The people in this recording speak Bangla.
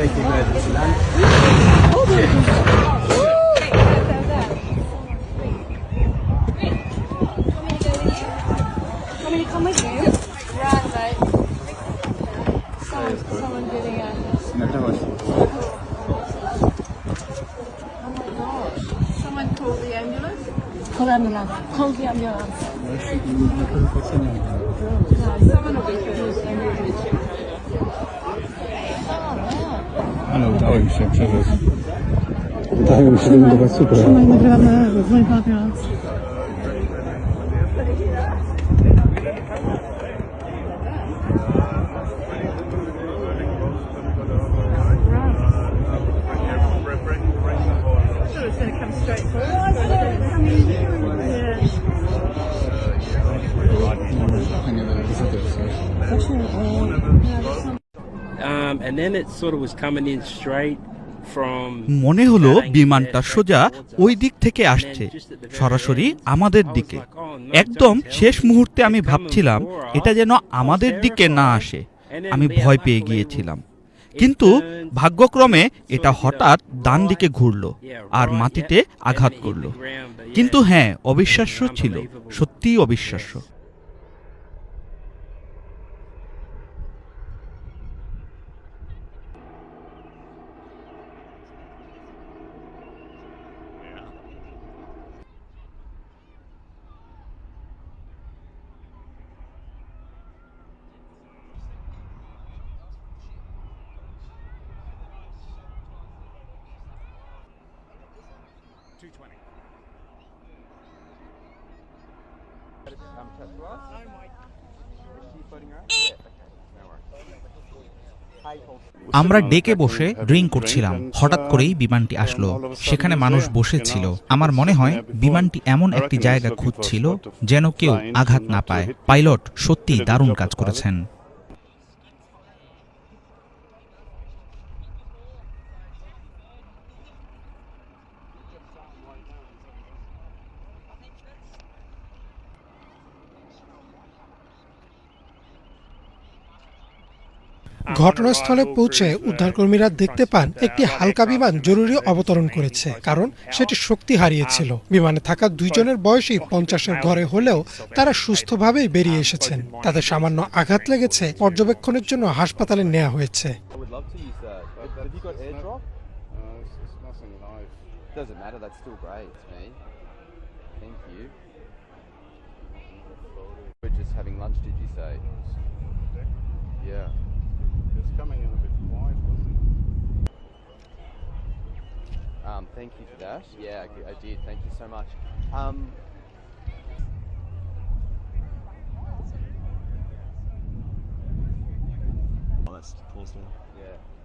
Beklemeyelim filan. Call the ambulance. Call the ambulance. Someone will be here. ale udało się przeżyć. Udało mi się tak, wylądować super. Trzymaj, nagrywamy z moim papierem. Straight for us. Yeah. মনে হলো বিমানটা সোজা ওই দিক থেকে আসছে সরাসরি আমাদের দিকে। একদম শেষ মুহূর্তে আমি ভাবছিলাম এটা যেন আমাদের দিকে না আসে। আমি ভয় পেয়ে গিয়েছিলাম। কিন্তু ভাগ্যক্রমে এটা হঠাৎ ডান দিকে ঘুরল আর মাটিতে আঘাত করল। কিন্তু হ্যাঁ অবিশ্বাস্য ছিল। সত্যিই অবিশ্বাস্য। আমরা ডেকে বসে ড্রিঙ্ক করছিলাম। হঠাৎ করেই বিমানটি আসলো। সেখানে মানুষ বসেছিল। আমার মনে হয় বিমানটি এমন একটি জায়গা খুঁজছিল যেন কেউ আঘাত না পায়। পাইলট সত্যি দারুণ কাজ করেছেন। ঘটনাস্থলে পৌঁছে উদ্ধারকর্মীরা দেখতে পান একটি হালকা বিমান জরুরি অবতরণ করেছে, কারণ সেটি শক্তি হারিয়েছিল। বিমানে থাকা দুইজনের বয়সী পঞ্চাশের ঘরে হলেও তারা সুস্থভাবেই বেরিয়ে এসেছেন। তাদের সামান্য আঘাত লেগেছে, পর্যবেক্ষণের জন্য হাসপাতালে নেওয়া হয়েছে। Yeah. Thank you for that. Yeah, I, I did. Thank you so much. Um, Oh, that's doing. yeah.